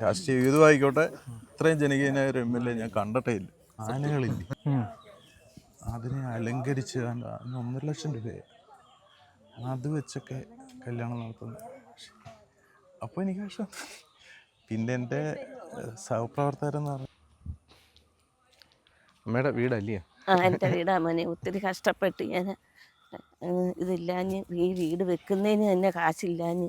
രാഷ്ട്രീയ വിഹിതമായിക്കോട്ടെ ഇത്രയും ജനകീയനായ ഒരു എം എൽ എ ഞാൻ കണ്ടിട്ടേ ഇല്ല. ആനകളില്ല? അതിനെ അലങ്കരിച്ച് അതിന് ഒന്നര ലക്ഷം രൂപയെ അത് വെച്ചൊക്കെ കല്യാണം നടത്തുന്നത് അപ്പോൾ എനിക്ക് പക്ഷേ പിന്നെ എന്റെ സഹപ്രവർത്തകരെന്ന് പറഞ്ഞാൽ അമ്മയുടെ വീടല്ലേ? ആ എന്റെ വീടാ മോനെ. ഒത്തിരി കഷ്ടപ്പെട്ട് ഞാൻ ഇതില്ലാഞ്ഞ് ഈ വീട് വെക്കുന്നതിന് തന്നെ കാശില്ലാഞ്ഞ്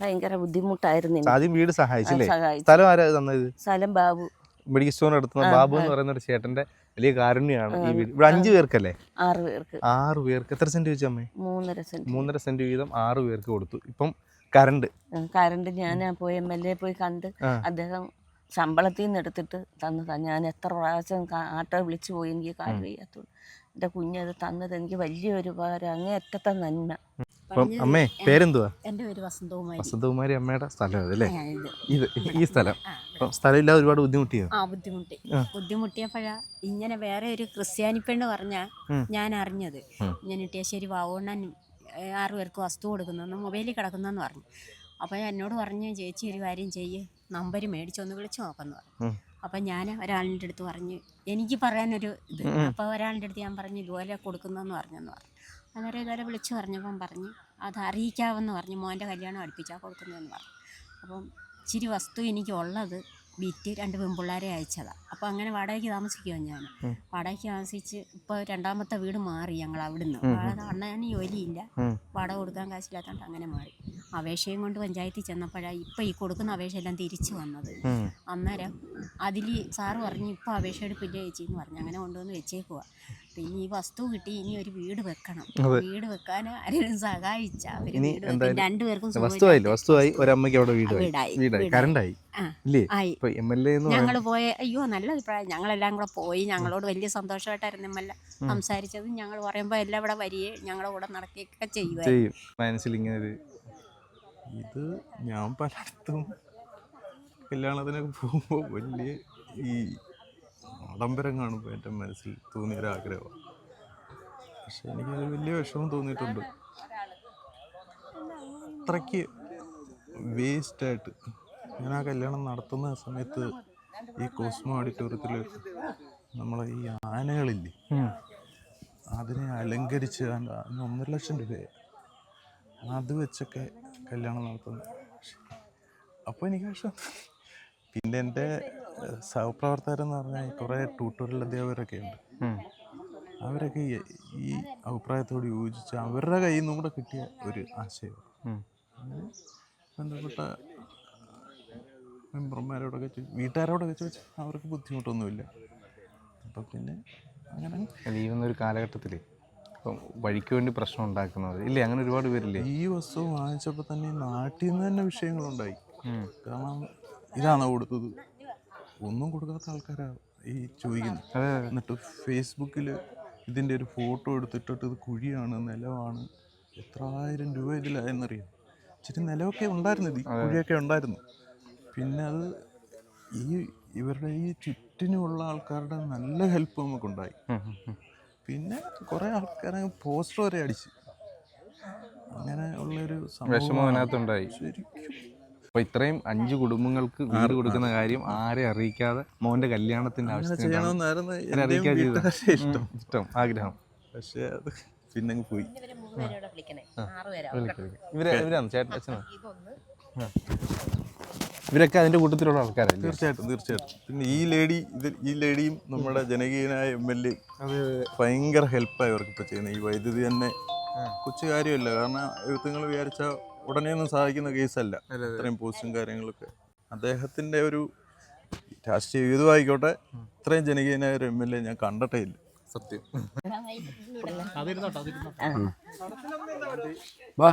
ഭയങ്കര ബുദ്ധിമുട്ടായിരുന്നു ആദ്യം വീട് സഹായിച്ചില്ലേ. സ്ഥലം ആരാ തന്നത് സ്ഥലം ബാബു. മെഡിക്കൽ സ്റ്റോർ നടത്തുന്ന ബാബു എന്ന് പറയുന്ന ഒരു ചേട്ടന്റെ വലിയ കാരുണ്യാണ് ഈ വീട്. ഇവിടെ അഞ്ചു പേർക്കല്ലേ? ആറ് പേർക്ക്. ആറ് പേർക്ക്. എത്ര സെന്റ് വെച്ചു അമ്മേ? മൂന്നര സെന്റ്. മൂന്നര സെന്റ് വീതം ആറ് പേർക്ക് കൊടുത്തു. ഇപ്പം കറണ്ട് കറണ്ട് ഞാൻ പോയി എം എൽ എ പോയി കണ്ട് അദ്ദേഹം ശമ്പളത്തിൽ നിന്ന് എടുത്തിട്ട് തന്നതാ. ഞാൻ എത്ര പ്രാവശ്യം ആട്ടോ വിളിച്ചു പോയി എനിക്ക് കാര്യം ചെയ്യാത്തുള്ളൂ എന്റെ കുഞ്ഞത് തന്നത് എനിക്ക് വലിയൊരു ഉപകാരം അങ്ങേ അറ്റത്തെ നന്മ. അപ്പം അമ്മേ പേരെന്തുവാ? എന്റെ പേര് വസന്തകുമാരി. വസന്തകുമാരി അമ്മയുടെ സ്ഥലം അതല്ലേ ഇത്. ഈ സ്ഥലം. സ്ഥലം ഇല്ലാതെ ഒരുപാട് ബുദ്ധിമുട്ടിയോ? ആ ബുദ്ധിമുട്ടി. ബുദ്ധിമുട്ടിയപ്പോഴാ ഇങ്ങനെ വേറെ ഒരു ക്രിസ്ത്യാനി പെണ്ണ് പറഞ്ഞാ ഞാൻ അറിഞ്ഞത്. ഞാൻ ഇട്ടിയശ്ശേരി വാവണ്ണൻ ആറുപേർക്ക് ആറ് പേർക്ക് വസ്തു കൊടുക്കുന്നെന്ന് മൊബൈലിൽ കിടക്കുന്നെന്ന് പറഞ്ഞു. അപ്പോൾ എന്നോട് പറഞ്ഞു ചേച്ചി ഒരു കാര്യം ചെയ്യ്. നമ്പർ മേടിച്ചൊന്ന് വിളിച്ചു നോക്കാന്ന്. പറഞ്ഞു. അപ്പം ഞാൻ ഒരാളിന്റെ അടുത്ത് പറഞ്ഞു എനിക്ക് പറയാനൊരു ഇത്. അപ്പോൾ ഒരാളിന്റെ അടുത്ത് ഞാൻ പറഞ്ഞു ഇതുപോലെ കൊടുക്കുന്നതെന്ന് പറഞ്ഞെന്ന് പറഞ്ഞു. അന്നേരം ഇതുപോലെ വിളിച്ചു പറഞ്ഞപ്പം പറഞ്ഞു അത് അറിയിക്കാമെന്ന് പറഞ്ഞു മോന്റെ കല്യാണം അടുപ്പിച്ചാൽ കൊടുക്കുന്നതെന്ന് പറഞ്ഞു. അപ്പം ഇച്ചിരി വസ്തു എനിക്ക് ഉള്ളത് വിറ്റ് രണ്ട് പെൺപിള്ളേരെ അയച്ചതാണ് അപ്പോൾ അങ്ങനെ വാടകയ്ക്ക് താമസിക്കുമോ ഞാൻ. വാടകയ്ക്ക് താമസിച്ച് ഇപ്പോൾ രണ്ടാമത്തെ വീട് മാറി ഞങ്ങൾ അവിടുന്ന് അണ്ണന് ജോലിയില്ല. വാടക കൊടുക്കാൻ കാശില്ലാത്തതുകൊണ്ട് അങ്ങനെ മാറി. അപേക്ഷയും കൊണ്ട് പഞ്ചായത്തിൽ ചെന്നപ്പോഴാണ് ഇപ്പം ഈ കൊടുക്കുന്ന അപേക്ഷയെല്ലാം തിരിച്ചു വന്നത്. അന്നേരം അതിൽ സാറ് പറഞ്ഞു ഇപ്പം അപേക്ഷ എടുപ്പില്ല ചേച്ചി എന്ന് പറഞ്ഞു. അങ്ങനെ കൊണ്ടുവന്ന് വെച്ചേക്കുക പിന്നെ ഈ വസ്തു കിട്ടി ഇനി ഒരു വീട് വെക്കണം. വീട് വെക്കാൻ ആരെങ്കിലും സഹായിച്ച? രണ്ടുപേർക്കും എം എൽ എ ഞങ്ങൾ പോയ അയ്യോ നല്ല അഭിപ്രായം. ഞങ്ങളെല്ലാം കൂടെ പോയി. ഞങ്ങളോട് വലിയ സന്തോഷമായിട്ടായിരുന്നു എല്ലാം സംസാരിച്ചത്. ഞങ്ങൾ പറയുമ്പോൾ എല്ലാം ഇവിടെ വരികയും ഞങ്ങളുടെ കൂടെ നടക്കുകയൊക്കെ ചെയ്യുക ചെയ്യും. മനസ്സിൽ ഇങ്ങനെ ഇത് ഞാൻ പലയിടത്തും കല്യാണത്തിന് പോകുമ്പോൾ വലിയ ഈ ആഡംബരം കാണുമ്പോൾ എന്റെ മനസ്സിൽ തോന്നിയൊരാഗ്രഹമാണ് പക്ഷെ എനിക്കത് വലിയ വിഷമം തോന്നിയിട്ടുണ്ട്. അത്രയ്ക്ക് വേസ്റ്റായിട്ട് ഞാൻ ആ കല്യാണം നടത്തുന്ന സമയത്ത് ഈ കോസ്മോ ഓഡിറ്റോറിയത്തിൽ നമ്മളെ ഈ ആനകളില്ലേ? അതിനെ അലങ്കരിച്ച് ഒന്നര ലക്ഷം രൂപയായി. അത് വെച്ചൊക്കെ കല്യാണം നടത്തുന്നത് അപ്പോൾ എനിക്ക് പക്ഷേ പിന്നെ എന്റെ സഹപ്രവർത്തകരെന്ന് പറഞ്ഞാൽ കുറേ ട്യൂട്ടോറിയൽ അധ്യാപകരൊക്കെ ഉണ്ട്. അവരൊക്കെ ഈ- അഭിപ്രായത്തോട് യോജിച്ച് അവരുടെ കയ്യിൽ നിന്നും കൂടെ കിട്ടിയ ഒരു ആശയം ഉം. അങ്ങനെ ബന്ധപ്പെട്ട മെമ്പർമാരോടൊക്കെ വീട്ടുകാരോടൊക്കെ ചോദിച്ചാൽ അവർക്ക് ബുദ്ധിമുട്ടൊന്നുമില്ല. അപ്പം പിന്നെ അങ്ങനെ ഈ ഒരു കാലഘട്ടത്തിൽ ഇപ്പം വഴിക്ക് വേണ്ടി പ്രശ്നം ഉണ്ടാക്കുന്നത്. ഇല്ലേ? അങ്ങനെ ഒരുപാട് പേരില്ലേ? ഈ വസ്തു വാങ്ങിച്ചപ്പോൾ തന്നെ നാട്ടിൽ നിന്ന് തന്നെ വിഷയങ്ങളുണ്ടായി. കാരണം ഇതാണ് കൊടുത്തത്. ഒന്നും കൊടുക്കാത്ത ആൾക്കാരാണ് ഈ ചോദിക്കുന്നത്. എന്നിട്ട് ഫേസ്ബുക്കിൽ ഇതിന്റെ ഒരു ഫോട്ടോ എടുത്തിട്ടിട്ട് ഇത് കുഴിയാണ് നിലവാണ്. എത്ര ആയിരം രൂപ ഇതിലായെന്നറിയാം? ഇച്ചിരി നിലമൊക്കെ ഉണ്ടായിരുന്നു ഇത്. കുഴിയൊക്കെ ഉണ്ടായിരുന്നു. പിന്നെ അത് ഈ ഇവരുടെ ഈ ചുറ്റിനുമുള്ള ആൾക്കാരുടെ നല്ല ഹെൽപ്പ് നമുക്കുണ്ടായി. പിന്നെ കുറേ ആൾക്കാരെ പോസ്റ്റർ വരെ അടിച്ച്. അങ്ങനെ ഉള്ളൊരു വിഷമം. അതിനകത്തുണ്ടായി. ശരിക്കും. അപ്പൊ ഇത്രയും അഞ്ച് കുടുംബങ്ങൾക്ക് വീട് കൊടുക്കുന്ന കാര്യം ആരെ അറിയിക്കാതെ മോന്റെ കല്യാണത്തിന്റെ ആവശ്യം ആവശ്യത്തിന് ചെയ്യണമെന്നായിരുന്നു അങ്ങനെ എന്റെയും അറിയിക്കാൻ ചെയ്തതാ. വീട്ടുകാരുടെ ഇഷ്ടം. ഇഷ്ടം ആഗ്രഹം. പക്ഷേ അത് പിന്നെ പോയി. ഇവർ ഇവരാണ്? ചേട്ടൻ അച്ഛനാണ്. ഇവരൊക്കെ അതിന്റെ കൂട്ടത്തിലുള്ള ആൾക്കാരല്ലേ? തീർച്ചയായിട്ടും തീർച്ചയായിട്ടും. പിന്നെ ഈ ലേഡി ഇത് ഈ ലേഡിയും നമ്മുടെ ജനകീയനായ എം എൽ എ ഭയങ്കര ഹെൽപ്പായി അവർക്ക് ഇപ്പോൾ ചെയ്യുന്നത്. ഈ വൈദ്യുതി തന്നെ കൊച്ചു കാര്യമല്ല. കാരണം എഴുത്തുങ്ങൾ വിചാരിച്ച ഉടനെ ഒന്നും സഹായിക്കുന്ന കേസല്ല. ഇത്രയും പോസ്റ്റും കാര്യങ്ങളൊക്കെ. അദ്ദേഹത്തിന്റെ ഒരു രാഷ്ട്രീയ വിധമായിക്കോട്ടെ ഇത്രയും ജനകീയനായ ഒരു എം എൽ എ ഞാൻ കണ്ടിട്ടേ ഇല്ല. സത്യം. വാ.